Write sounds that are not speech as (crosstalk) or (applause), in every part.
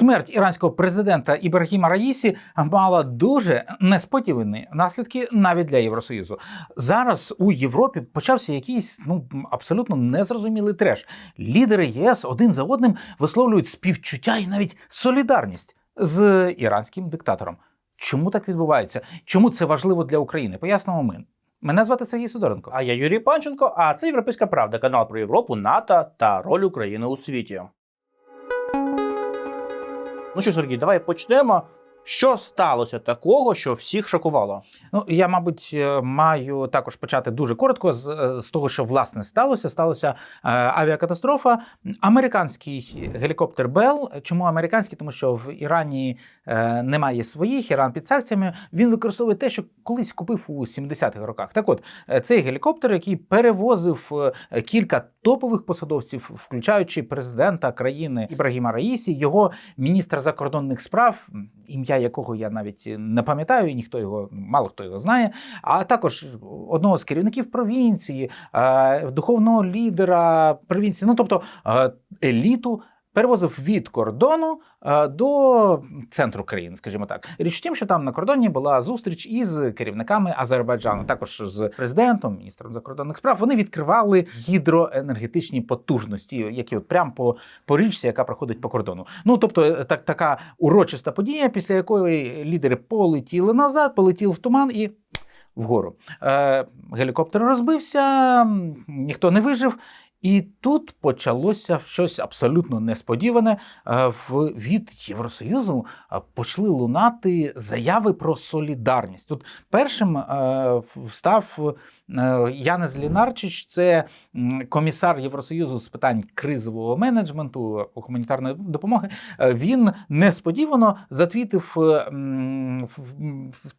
Смерть іранського президента Ібрагіма Раїсі мала дуже несподівані наслідки навіть для Євросоюзу. Зараз у Європі почався якийсь ну абсолютно незрозумілий треш. Лідери ЄС один за одним висловлюють співчуття і навіть солідарність з іранським диктатором. Чому так відбувається? Чому це важливо для України? Пояснимо ми. Мене звати Сергій Сидоренко. А я Юрій Панченко, а це Європейська Правда, канал про Європу, НАТО та роль України у світі. Ну що, Сергій, давай почнемо. Що сталося такого, що всіх шокувало? Ну, я, мабуть, е, маю також почати дуже коротко з, е, з того, що власне сталося. Сталася е, авіакатастрофа. Американський гелікоптер Бел. Чому американський? Тому що в Ірані е, немає своїх, Іран під санкціями. Він використовує те, що колись купив у 70-х роках. Так от, е, цей гелікоптер, який перевозив кілька топових посадовців, включаючи президента країни Ібрагіма Раїсі, його міністр закордонних справ, ім'я якого я навіть не пам'ятаю, і ніхто його, мало хто його знає, а також одного з керівників провінції, е, духовного лідера провінції, ну тобто е, еліту. Перевозив від кордону е, до центру країни, скажімо так. Річ в тім, що там на кордоні була зустріч із керівниками Азербайджану, також з президентом, міністром закордонних справ. Вони відкривали гідроенергетичні потужності, які от прямо по, по річці, яка проходить по кордону. Ну тобто, е, так така урочиста подія, після якої лідери полетіли назад, полетіли в туман і. Вгору Е, гелікоптер розбився, ніхто не вижив. І тут почалося щось абсолютно несподіване. Е, Від Євросоюзу е, почали лунати заяви про солідарність. Тут першим е, став Янес Лінарчич, це комісар Євросоюзу з питань кризового менеджменту гуманітарної допомоги. Е, Він несподівано затвітив е,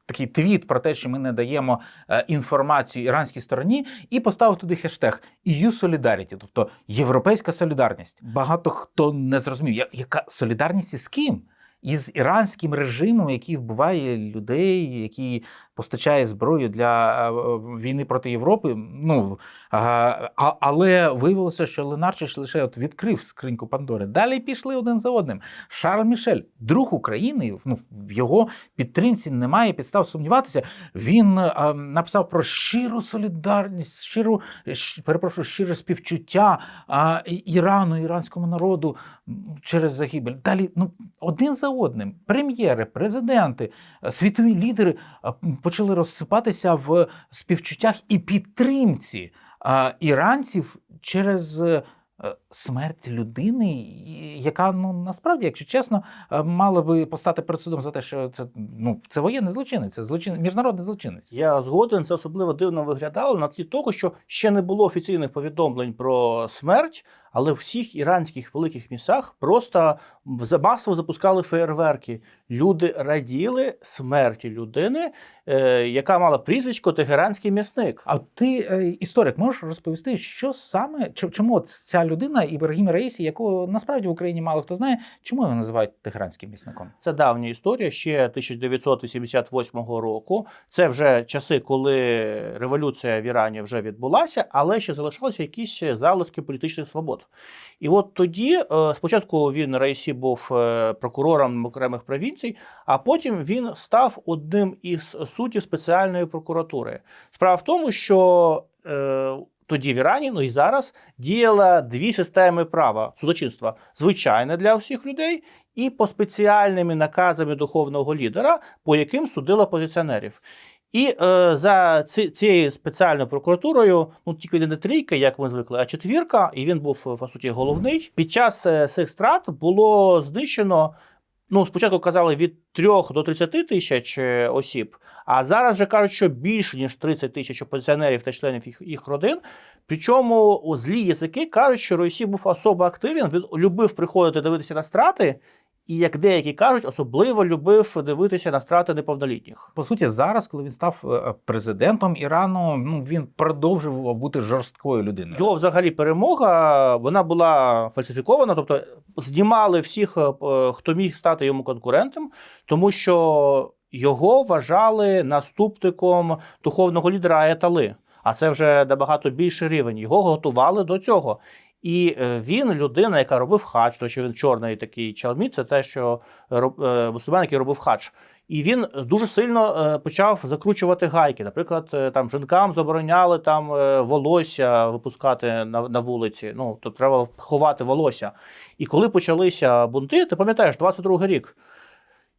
такий твіт про те, що ми не даємо е, інформацію іранській стороні, і поставив туди хештег EU Solidarity, тобто європейська солідарність. Багато хто не зрозумів, яка солідарність із ким? Із іранським режимом, який вбиває людей, який постачає зброю для е, війни проти Європи. Ну а, а- але виявилося, що Ленарчич лише от відкрив скриньку Пандори. Далі пішли один за одним. Шарль Мішель, друг України, ну в його підтримці немає підстав сумніватися. Він е, написав про щиру солідарність, щиру перепрошую, щире співчуття а, Ірану, іранському народу через загибель. Далі, ну один за одним, прем'єри, президенти, е, світові лідери е, почали розсипатися в співчуттях і підтримці іранців через. е, Смерть людини, яка ну насправді, якщо чесно, е, мала би постати перед судом за те, що це ну це воєнний злочинець, це злочин, міжнародний злочинець. Я згоден, це особливо дивно виглядало на тлі того, що ще не було офіційних повідомлень про смерть, але в всіх іранських великих містах просто масово запускали феєрверки. Люди раділи смерті людини, е, яка мала прізвисько Тегеранський м'ясник. А ти, е, історик, можеш розповісти, що саме чому ця людина Ібрагім Раїсі, якого насправді в Україні мало хто знає, чому його називають тегеранським місником? Це давня історія ще 1988 року. Це вже часи, коли революція в Ірані вже відбулася, але ще залишалися якісь залишки політичних свобод. І от тоді, е, спочатку він Раїсі був е, прокурором окремих провінцій, а потім він став одним із суддів спеціальної прокуратури. Справа в тому, що е, тоді в Ірані, ну і зараз діяла дві системи права судочинства: звичайне для всіх людей і по спеціальними наказами духовного лідера, по яким судила опозиціонерів. І е, за ці, цією спеціальною прокуратурою, ну тільки не трійка, як ми звикли, а четвірка, і він був е, по суті головний. Під час е, цих страт було знищено. Ну, спочатку казали від 3 до 30 тисяч е, осіб, а зараз вже кажуть, що більше ніж 30 тисяч опозиціонерів та членів їх, їх родин. Причому злі язики кажуть, що Росій був особо активен, він любив приходити дивитися на страти, і як деякі кажуть, особливо любив дивитися на страти неповнолітніх. По суті, зараз, коли він став е, президентом Ірану, ну він продовжував бути жорсткою людиною. Його взагалі перемога вона була фальсифікована, тобто знімали всіх, е, хто міг стати йому конкурентом, тому що його вважали наступником духовного лідера Аятали. А це вже набагато більший рівень. Його готували до цього. І е, він людина, яка робив хач, що він чорний такий чалмі, це те, що е, мусульман, який робив хач. І він дуже сильно е, почав закручувати гайки. Наприклад, там жінкам забороняли там волосся випускати на, на вулиці. Ну, то треба ховати волосся. І коли почалися бунти, ти пам'ятаєш, 22 рік.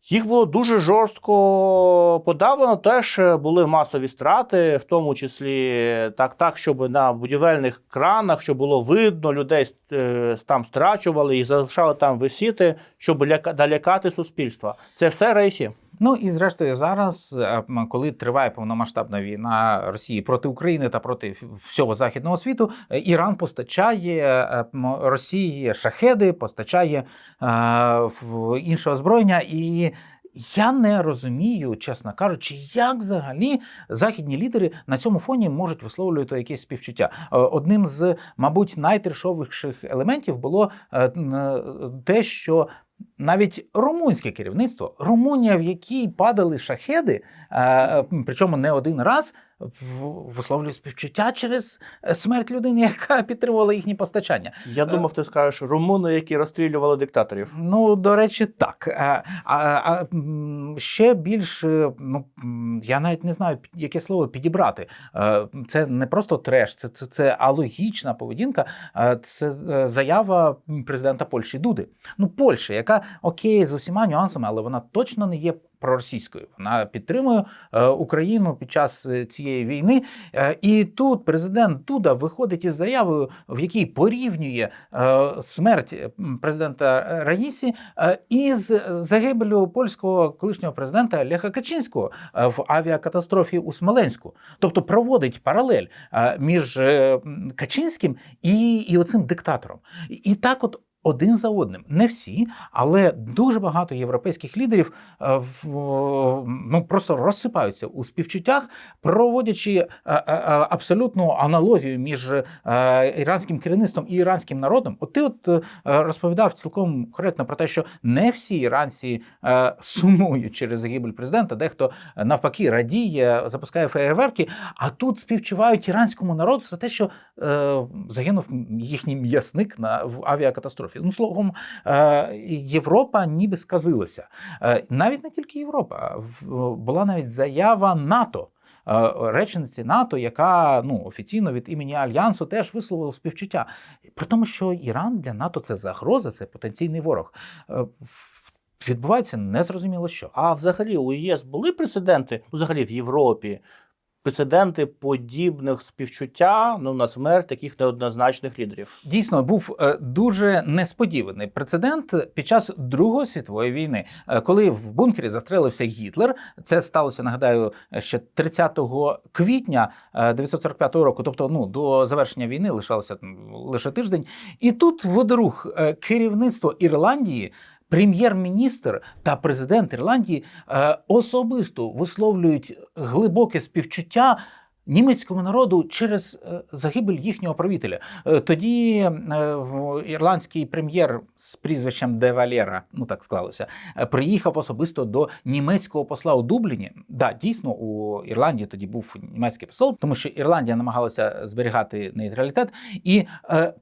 Їх було дуже жорстко подавлено. Теж були масові страти, в тому числі так, так, щоб на будівельних кранах, щоб було видно, людей е, там страчували і залишали там висіти, щоб ляка- налякати суспільства. Це все рейсі. Ну і зрештою, зараз, е, коли триває повномасштабна війна Росії проти України та проти всього західного світу, е, Іран постачає е, Росії шахеди, постачає інше озброєння і. Я не розумію, чесно кажучи, як взагалі західні лідери на цьому фоні можуть висловлювати якесь співчуття. Одним з, мабуть, найтрешовіших елементів було те, що навіть румунське керівництво, Румунія, в якій падали шахеди, причому не один раз, висловлює співчуття через е, смерть людини, (laughs) яка підтримувала їхні постачання. Я думав, ти скажеш румуни, які розстрілювали диктаторів. Ну, до речі, так. А, а, а ще більш, е, ну я навіть не знаю, яке слово підібрати. Е, Це не просто треш, це, це, це алогічна поведінка. Е, Це е, заява президента Польщі Дуди. Ну, Польща, яка окей, з усіма нюансами, але вона точно не є. Проросійською вона підтримує е, Україну під час е, цієї війни, Е, і тут президент Дуда виходить із заявою, в якій порівнює смерть президента Раїсі із загибелю польського колишнього президента Леха Качинського в авіакатастрофі у Смоленську. Тобто проводить паралель між Качинським і, і оцим диктатором. І так, от. Один за одним, не всі, але дуже багато європейських лідерів е, в, ну, просто розсипаються у співчуттях, проводячи е, е, абсолютну аналогію між іранським керівництвом і іранським народом. От ти от розповідав цілком коректно про те, що не всі іранці сумують через загибель президента, дехто навпаки радіє, запускає феєрверки, а тут співчувають іранському народу за те, що загинув їхній м'ясник на в авіакатастрофі. Ну словом, е, Європа ніби сказилася. Е, навіть не тільки Європа, була навіть заява НАТО. е, Речениці НАТО, яка ну офіційно від імені Альянсу теж висловила співчуття. При тому, що Іран для НАТО це загроза, це потенційний ворог. Відбувається незрозуміло що. А взагалі у ЄС були прецеденти, ну, взагалі в Європі, прецеденти подібних співчуття ну, на смерть таких неоднозначних лідерів. Дійсно, був е, дуже несподіваний прецедент під час Другої світової війни, Е, коли в бункері застрелився Гітлер. Це сталося, нагадаю, ще 30 квітня е, 1945 року. Тобто, ну до завершення війни лишалося лише тиждень. І тут водорух е, керівництво Ірландії. Прем'єр-міністр та президент Ірландії е, особисто висловлюють глибоке співчуття німецькому народу через е, загибель їхнього правителя. Е, Тоді е, ірландський прем'єр з прізвищем Де Валера, ну так склалося, приїхав особисто до німецького посла у Дубліні. Да, дійсно, у Ірландії тоді був німецький посол, тому що Ірландія намагалася зберігати нейтралітет, і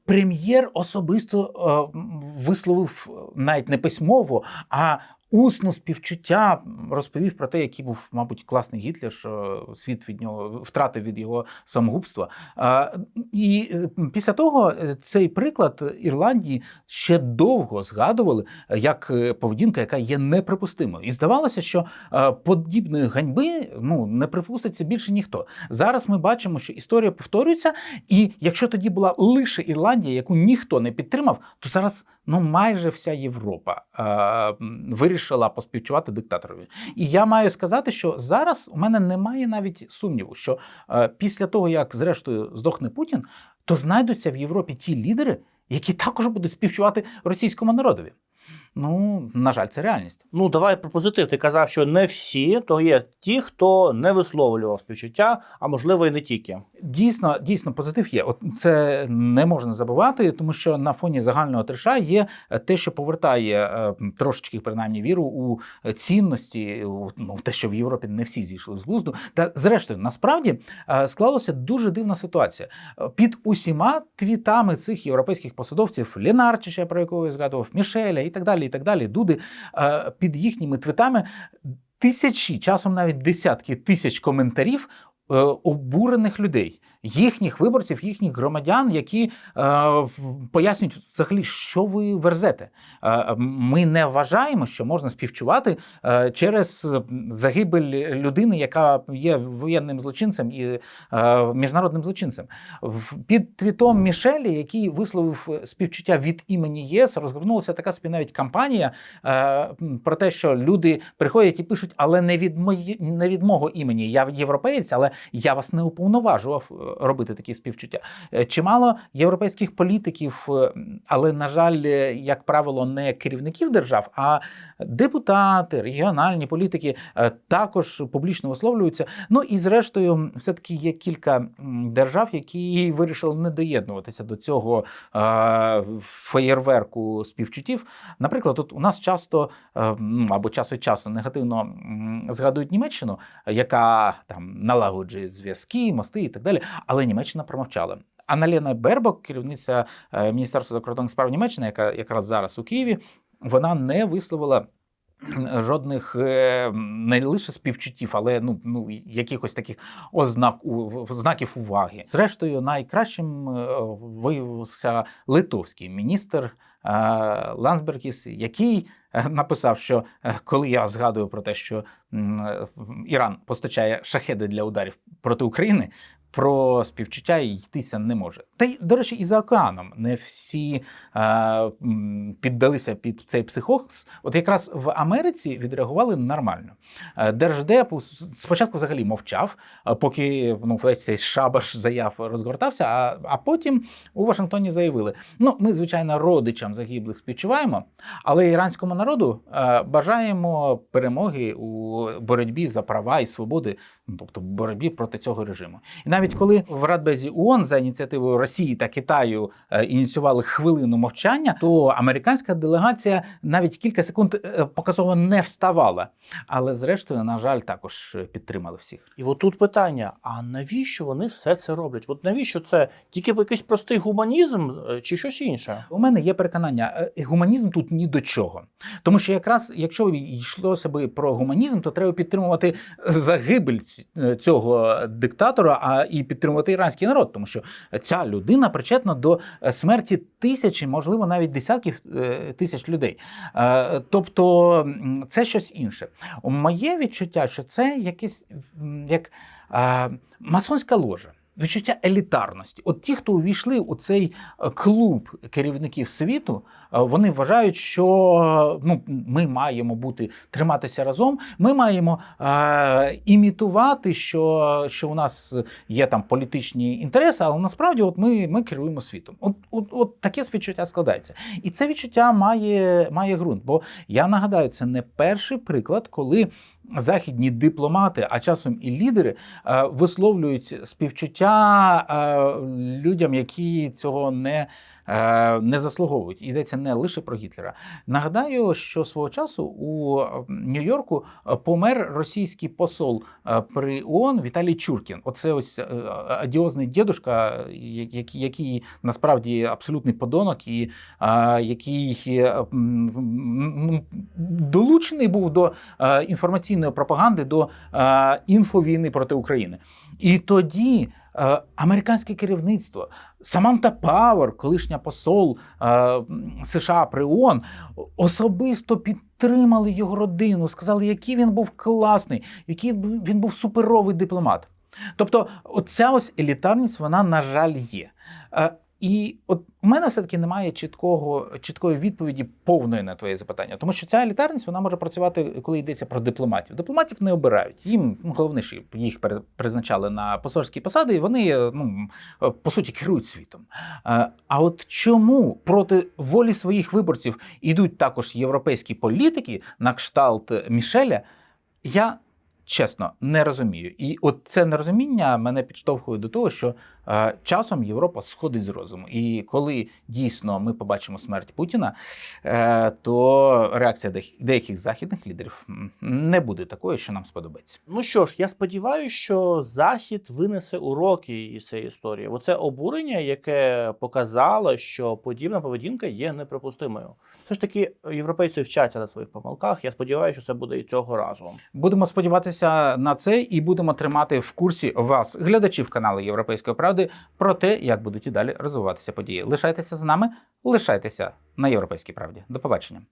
прем'єр особисто висловив навіть не письмово, а Усно співчуття розповів про те, який був, мабуть, класний Гітлер, що світ від нього втратив від його самогубства. І після того е, цей приклад Ірландії ще довго згадували е, як е, поведінка, яка є неприпустимою. І здавалося, що подібної ганьби ну не припуститься більше ніхто. Зараз ми бачимо, що історія повторюється, і якщо тоді була лише Ірландія, яку ніхто не підтримав, то зараз ну майже вся Європа м, вирішила поспівчувати диктаторові. І я маю сказати, що зараз у мене немає навіть сумніву, що е, після того, як зрештою здохне Путін, то знайдуться в Європі ті лідери, які також будуть співчувати російському народові. Ну на жаль, це реальність. Ну, давай про позитив. Ти казав, що не всі, то є ті, хто не висловлював співчуття, а можливо і не тільки. Дійсно, дійсно, позитив є. От це не можна забувати, тому що на фоні загального треша є те, що повертає е, трошечки принаймні віру у цінності, у ну, те, що в Європі не всі зійшли з глузду. Та зрештою, насправді е, склалася дуже дивна ситуація. Е, Під усіма твітами цих європейських посадовців Лінарчича, про якого я згадував, Мішеля і так далі, і так далі, Дуди, е, під їхніми твитами тисячі, часом навіть десятки тисяч коментарів е, обурених людей, їхніх виборців, їхніх громадян, які е, пояснюють взагалі, що ви верзете. Е, ми не вважаємо, що можна співчувати е, через загибель людини, яка є воєнним злочинцем і е, міжнародним злочинцем. Під твітом Мішелі, який висловив співчуття від імені ЄС, розгорнулася така собі навіть кампанія е, про те, що люди приходять і пишуть, але не від мої, не від мого імені. Я європеєць, але я вас не уповноважував е, робити такі співчуття. Е, Чимало європейських політиків, але на жаль, е, як правило, не керівників держав, а депутати, регіональні політики е, також публічно висловлюються. Ну і зрештою, все таки є кілька держав, які вирішили не доєднуватися до цього е, феєрверку співчуттів. Наприклад, тут у нас часто е, ну, або час від часу негативно згадують Німеччину, яка там налагоджує зв'язки, мости і так далі. Але Німеччина промовчала. Анналена Бербок, керівниця Міністерства закордонних справ Німеччини, яка якраз зараз у Києві, вона не висловила. Жодних е, не лише співчуттів, але ну, ну якихось таких ознак знаків уваги. Зрештою, найкращим е, виявився литовський міністр е, Лансбергіс, який написав, що коли я згадую про те, що Іран постачає шахеди для ударів проти України. Про співчуття йтися не може. Та й, до речі, і за океаном не всі е, піддалися під цей психоз. От якраз в Америці відреагували нормально. Е, Держдеп спочатку взагалі мовчав, поки ну, весь цей шабаш заяв розгортався, а, а потім у Вашингтоні заявили: ну, ми, звичайно, родичам загиблих співчуваємо, але іранському народу е, бажаємо перемоги у боротьбі за права і свободи, ну, тобто боротьбі проти цього режиму. І навіть коли в Радбезі ООН за ініціативою Росії та Китаю е, ініціювали хвилину мовчання, то американська делегація навіть кілька секунд е, показово не вставала. Але зрештою, на жаль, також е, підтримали всіх. І от тут питання: а навіщо вони все це роблять? От навіщо це? Тільки якийсь простий гуманізм чи щось інше? У мене є переконання, гуманізм тут ні до чого. Тому що якраз якщо йшлося би про гуманізм, то треба підтримувати загибель цього диктатора, а і підтримувати іранський народ, тому що ця людина причетна до е, смерті тисячі, можливо, навіть десятків е, тисяч людей. Е, Тобто це щось інше. Моє відчуття, що це якесь як масонська ложа. Відчуття елітарності. От ті, хто увійшли у цей е, клуб керівників світу, е, вони вважають, що е, ну, ми маємо бути триматися разом. Ми маємо е, імітувати, що, що у нас є там політичні інтереси, але насправді от ми, ми керуємо світом. От, от, от таке відчуття складається. І це відчуття має, має ґрунт. Бо я нагадаю, це не перший приклад, коли. Західні дипломати, а часом і лідери е, висловлюють співчуття е, людям, які цього не, не заслуговують. Йдеться не лише про Гітлера. Нагадаю, що свого часу у е, Нью-Йорку е, помер російський посол е, при ООН Віталій Чуркін. Оце ось е, адіозний дідушка, який, який насправді абсолютний подонок, і е, який е, долучений був до е, інформаційної пропаганди, до е, інфовійни проти України. І тоді е, американське керівництво, Саманта Павер, колишня посол е, США при ООН, особисто підтримали його родину, сказали, який він був класний, який він був суперовий дипломат. Тобто, оця ось елітарність, вона, на жаль, є. Е, І от у мене все-таки немає чіткого, чіткої відповіді повної на твоє запитання, тому що ця елітарність вона може працювати, коли йдеться про дипломатів. Дипломатів не обирають. Їм ну, головне, що їх призначали на посольські посади, і вони е, ну, по суті керують світом. Е, А от чому проти волі своїх виборців ідуть також європейські політики на кшталт Мішеля, я чесно не розумію. І от це нерозуміння мене підштовхує до того, що часом Європа сходить з розуму. І коли дійсно ми побачимо смерть Путіна, е, то реакція деяких західних лідерів не буде такою, що нам сподобається. Ну що ж, я сподіваюся, що Захід винесе уроки із цієї історії. Оце обурення, яке показало, що подібна поведінка є неприпустимою. Все ж таки, європейці вчаться на своїх помилках. Я сподіваюся, що це буде і цього разу. Будемо сподіватися на це і будемо тримати в курсі вас, глядачів каналу Європейської правди, про те, як будуть і далі розвиватися події. Лишайтеся з нами, лишайтеся на європейській правді. До побачення.